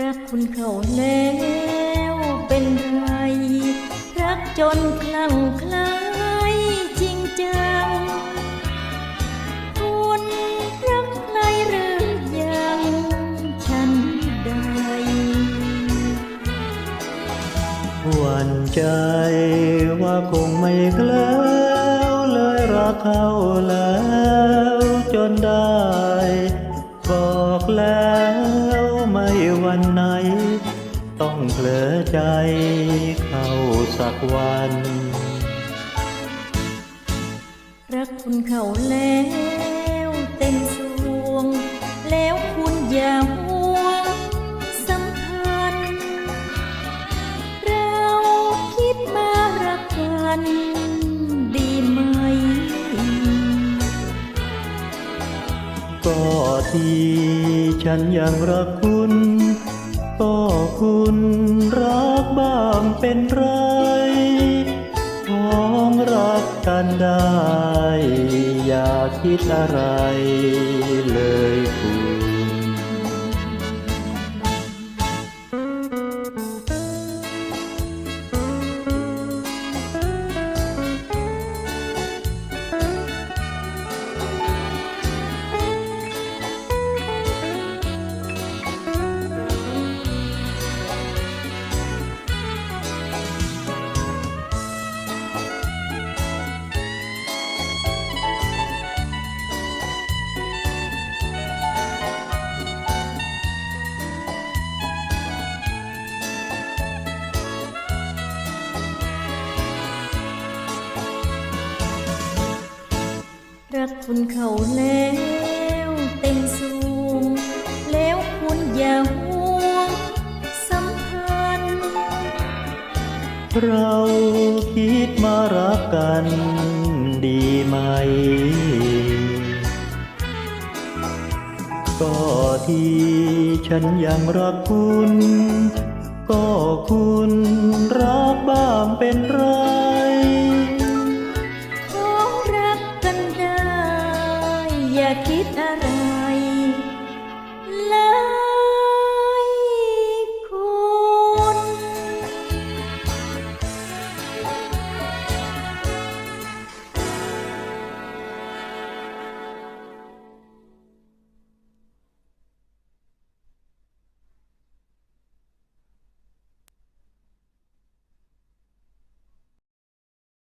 รักคุณเขาแล้วเป็นไร รักจนคลั่งคล้ายจริงจัง คุณรักใครหรือยังฉันใดหวั่นใจว่าคงไม่แคล้วเลยรักเขาแล้วจนได้ บอกแล้ว วันไหน ต้องเผลอใจเข้าสักวัน รักคุณเขาแล้วเต็มสวง แล้วคุณอย่าห่วงสำคัญ เราคิดมารักกันดีไหม ก็ที่ฉันยังรักคุณ ก็คุณรักบ้างเป็นไรของรักกันได้ อย่าคิดอะไรเลย รักคุณเขาแล้วเต็มสวงแล้วคุณอย่าห่วงสำคัญเราคิดมารักกันดีไหม ก็ที่ฉันยังรักคุณ ก็คุณรักบ้างเป็นไร อย่าคิดอะไร